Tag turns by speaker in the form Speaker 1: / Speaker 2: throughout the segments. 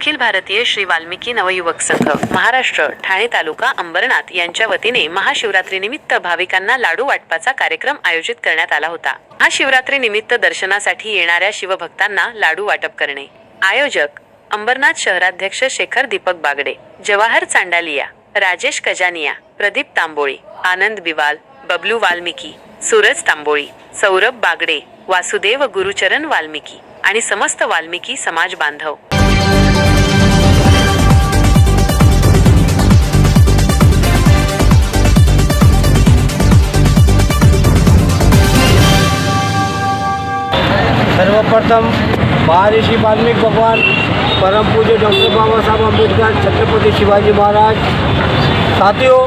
Speaker 1: अखिल भारतीय श्री वाल्मिकी नवयुवक संघ महाराष्ट्र ठाणे तालुका अंबरनाथ यांच्या वतीने महाशिवरात्रीनिमित्त भाविकांना लाडू वाटपाचा कार्यक्रम आयोजित करण्यात आला होता. महाशिवरात्री निमित्त दर्शनासाठी येणाऱ्या शिवभक्तांना लाडू वाटप करणे. आयोजक अंबरनाथ शहराध्यक्ष शेखर दीपक बागडे जवाहर चांडालिया राजेश कजानिया प्रदीप तांबोळी आनंद बिवाल बबलू वाल्मिकी सूरज तांबोळी सौरभ बागडे वासुदेव गुरुचरण वाल्मिकी आणि समस्त वाल्मिकी समाज बांधव.
Speaker 2: सर्वप्रथम महर्षी वाल्मिक भगवान, परम पूज्य डॉक्टर बाबासाहेब अंबेडकर छत्रपति शिवाजी महाराज। साथियों,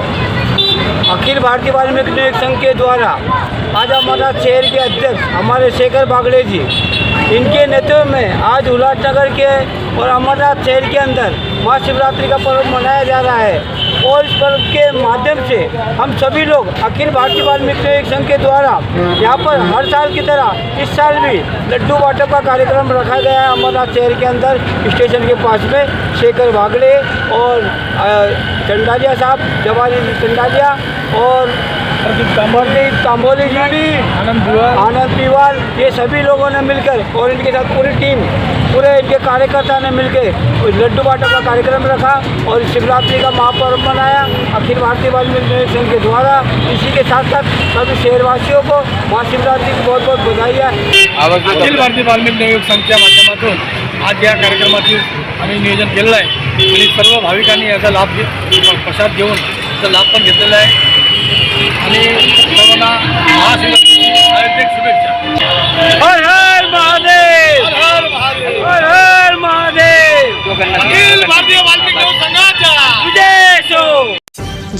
Speaker 2: अखिल भारतीय वाल्मीकि न्यायिक संघ के द्वारा आज हमारा शहर के अध्यक्ष हमारे शेखर बागड़े जी, इनके नेतृत्व में आज उल्लासनगर के और अमरनाथ शहर के अंदर महाशिवरात्रि का पर्व मनाया जा रहा है। और इस पर्व के माध्यम से हम सभी लोग अखिल भारतीय वाल्मीकि न्यायिक संघ के द्वारा यहाँ पर हर साल की तरह इस साल भी लड्डू बाटप का कार्यक्रम रखा गया है अमरनाथ शहर के अंदर स्टेशन के पास में शेखर बागड़े और चंडालिया साहब जवानी चंडालिया और प्रदीप तांबोली। जी आनंद आनंद पीवाल ये सभी लोगों ने मिलकर और इनके साथ पूरी टीम पूरे इनके कार्यकर्ता ने मिलकर लड्डू बाटो का कार्यक्रम रखा और शिवरात्रि का महापर्व मनाया। अखिल भारतीय वाल्मीकि संघ के द्वारा इसी के साथ साथ सभी शहरवासियों को महाशिवरात्रि की बहुत बहुत बधाई है।
Speaker 3: अखिल भारतीय वाल्मिक नवयुग संघच्या माध्यमातून आज या कार्यक्रमाचे आम्ही नियोजन केलेलं आहे. आणि सर्व भाविकांनी याचा लाभ घेत प्रसाद घेऊन याचा लाभ पण घेतलेला आहे. आणि सर्वांना हार्दिक शुभेच्छा.